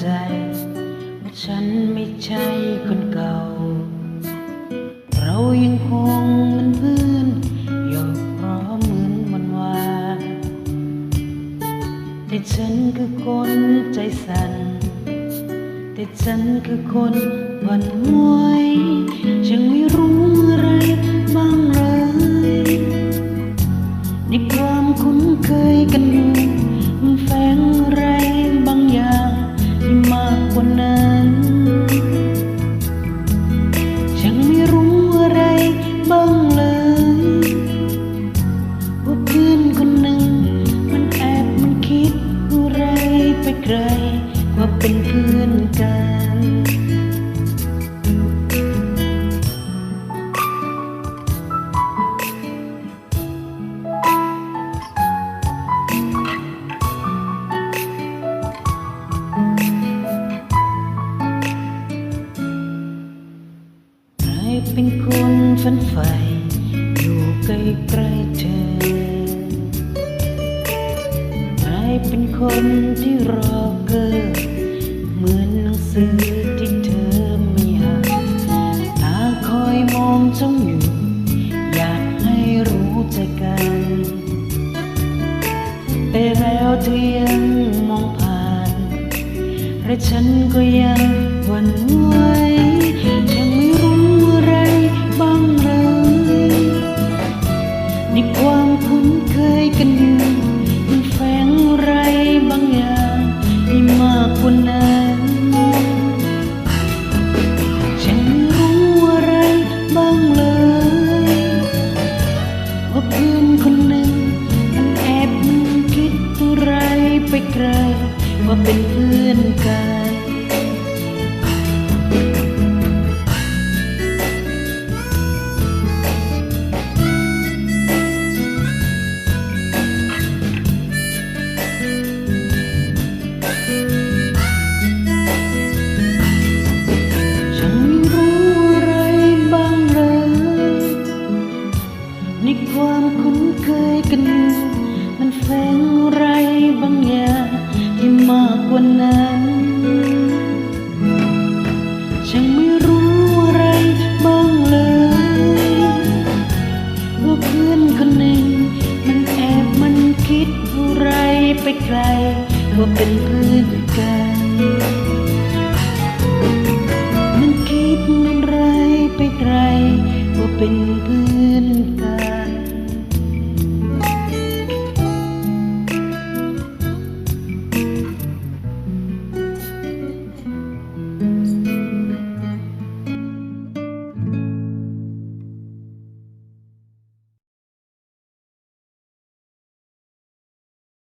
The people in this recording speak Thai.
ใจว่าฉันไม่ใช่คนเก่า เรายังคงเหมันเพื่อนหยอกล้อเหมือนวันวานแต่ฉันคือคนใจสั่นแต่ฉันคือคนหวั่นไหวฉันไม่รู้อะไรบ้างเลย ไปไกว่าเป็นเพื่อนกันใครเป็นคนฝันใฝ่อยู่ใกล้ๆเธอ คนที่รอเกิดเหมือนหนังสือที่เธอไมีอ่านตาคอยมองจ้องอยู่ อยากให้รู้ใจกัน แต่แล้วเธอยังมองผ่าน และฉันก็ยังหวั่นไหว ไปไกลว่าเป็นเพื่อนกัน ไปไกลว่าเป็นเพื่อนกันมันคิดมันไรไปไกลว่าเป็นเพื่